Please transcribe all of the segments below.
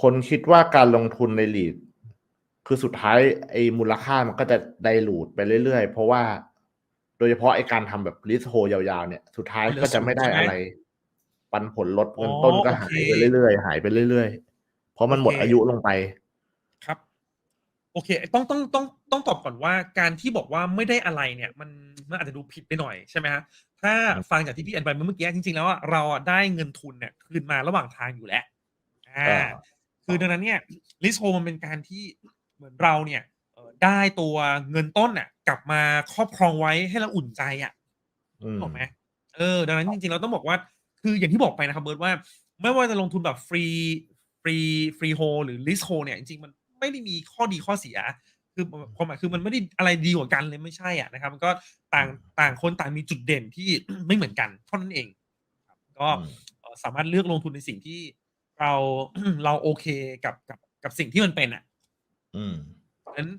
คนคิดว่าการลงทุนในลีด คือสุดท้ายไอ้มูลค่ามันก็จะไดรูดไปเรื่อยๆ เพราะว่า โดยเฉพาะไอ้การทำแบบลิสโฮยาวๆ เนี่ย สุดท้ายก็จะไม่ได้อะไร ปันผลลดเงินต้นก็หายไปเรื่อยๆ หายไปเรื่อยๆ เพราะมันหมดอายุลงไป ครับ โอเค ต้องต้องต้องต้องตอบก่อนว่าการที่บอกว่าไม่ได้อะไรเนี่ย มันมันอาจจะดูผิดไปหน่อยใช่ไหมฮะถ้าฟังจากที่พี่อันไปเมื่อกี้จริงๆแล้วอะเราอะได้เงินทุนเนี่ยคืนมาระหว่างทางอยู่แล้วอ่าอ่า คือดังนั้นเนี่ยลิสโฮมันเป็นการที่เหมือนเราเนี่ยเอ่อได้ตัวเงินต้นน่ะ กลับมาครอบครองไว้ให้เราอุ่นใจอะอืมถูกไหมเออ ดังนั้นจริงๆเราต้องบอกว่า คืออย่างที่บอกไปนะครับเบิร์ตว่า ไม่ว่าจะลงทุนแบบฟรีฟรีฟรีโฮหรือลิสโฮเนี่ยจริงๆมันไม่ได้มีข้อดีข้อเสีย คือความหมายคือมันไม่ได้อะไรดีกว่ากันเลยไม่ใช่อะนะครับ มันก็ต่างต่างคนต่างมีจุดเด่นที่ไม่เหมือนกันเท่านั้นเองครับก็อืมเอ่อสามารถเลือกลงทุนในสิ่งที่ เราเราโอเคกับกับกับสิ่งที่มันเป็นอะ อืมนั้น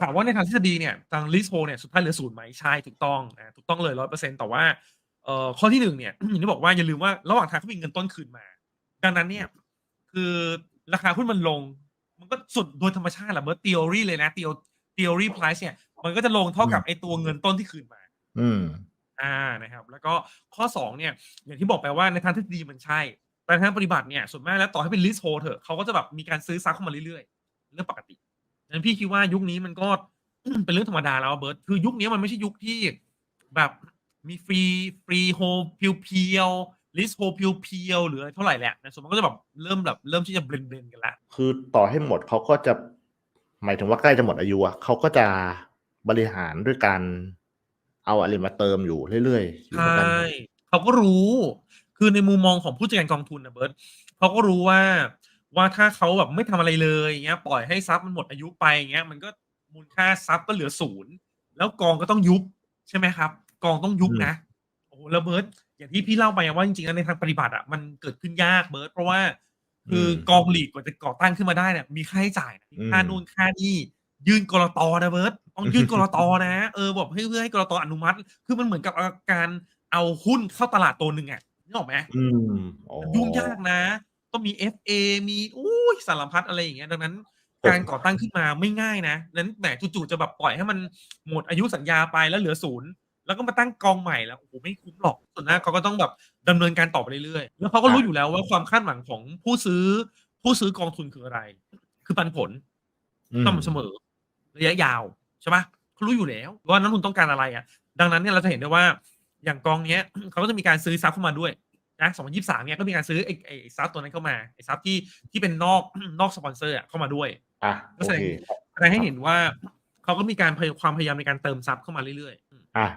ถามว่าในทางทฤษฎีเนี่ยทางลิสโฮเนี่ยสุดท้ายเหลือศูนย์ไหมใช่ถูกต้องนะถูกต้องเลยร้อยเปอร์เซ็นต์แต่ว่าเอ่อข้อที่หนึ่งเนี่ยอย่างที่บอกว่าอย่าลืมว่าระหว่างทางเขามีเงินต้นคืนมา ดังนั้นเนี่ย คือราคาหุ้นมันลง มันก็สุดโดยธรรมชาติแหละเมื่อ theory เลยนะ theo- theory price เนี่ย มันก็จะลงเท่ากับไอตัวเงินต้นที่คืนมา อืม อ่านะครับ แล้วก็ข้อสองเนี่ย อย่างที่บอกไปว่าในทางทฤษฎีมันใช่ แต่ในทางปฏิบัติเนี่ยส่วนมากแล้วต่อให้เป็นลิสโฮเถอะเขาก็จะแบบมีการซื้อซักเข้ามาเรื่อยๆเรื่องปกติดังนั้นพี่คิดว่ายุคนี้มันก็เป็นเรื่องธรรมดาแล้วอะเบิร์ตคือยุคนี้มันไม่ใช่ยุคที่แบบมีฟรีฟรีโฮเพียวๆลิสโฮเพียวๆหรืออะไรเท่าไหร่แหละนะส่วนมันก็จะแบบเริ่มแบบเริ่มที่จะเบลนๆกันละคือต่อให้หมดเขาก็จะ หมายถึงว่าใกล้จะหมดอายุอะเขาก็จะบริหารด้วยการเอาอะไรมาเติมอยู่เรื่อยๆอยู่เหมืใช่อนกันเขาก็รู้ คือในมุมมองของผู้จัดการกองทุนนะเบิร์ตเขาก็รู้ว่าว่าถ้าเขาแบบไม่ทำอะไรเลยอย่างเงี้ยปล่อยให้ทรัพย์มันหมดอายุไปอย่างเงี้ยมันก็มูลค่าทรัพย์ก็เหลือศูนย์แล้วกองก็ต้องยุบใช่ไหมครับ กองต้องยุบนะโอ้โหแล้วเบิร์ตอย่างที่พี่เล่าไปอะว่าจริงๆแล้วในทางปฏิบัติอะมันเกิดขึ้นยากเบิร์ตเพราะว่าคืออมกองหลีกกว่าจะก่อตั้งขึ้นมาได้เนี่ยมีค่าใช้จ่ายนะมีค่าอืมนู่นค่านี่ยื่นกรตนะเบิร์ตต้องยื่นกรตนะเออบอกให้เพื่อให้กรตอนุมัติ คือมันเหมือนกับการเอาหุ้นเข้าตลาดตัวหนึ่งอะ นึกออกไหมอืมอ๋อ มันยุ่งยากนะ ต้องมี FA มีอุ้ยสารพัดอะไรอย่างเงี้ยดังนั้นผมการก่อตั้งขึ้นมาไม่ง่ายนะนั้นแหมจู่ๆจะแบบปล่อยให้มันหมดอายุสัญญาไปแล้วเหลือศูนย์แล้วก็มาตั้งกองใหม่แล้วโอ้โหไม่คุ้มหรอกส่วนหน้าเขาก็ต้องแบบดำเนินการต่อไปเรื่อยๆแล้วเขาก็รู้อยู่แล้วว่าความคาดหวังของผู้ซื้อ ผู้ซื้อกองทุนคืออะไร คือปันผล อืม สม่ำเสมอระยะยาวใช่ปะเขารู้อยู่แล้วว่านักลงทุนต้องการอะไรอะ ดังนั้นเนี่ยเราจะเห็นได้ว่า อย่างกองเนี้ยเขาก็จะมีการซื้อซับเข้ามาด้วยนะ2023เนี่ยก็มีการซื้อไอ้ไอ้ซับตัวนั้นเข้ามาไอ้ซับที่ที่เป็นนอกนอกสปอนเซอร์อะเข้ามาด้วยอะก็โอแสดงเคแสดงให้เห็นว่าเขาก็มีการพยความพยายามในการเติมซับเข้ามาเรื่อย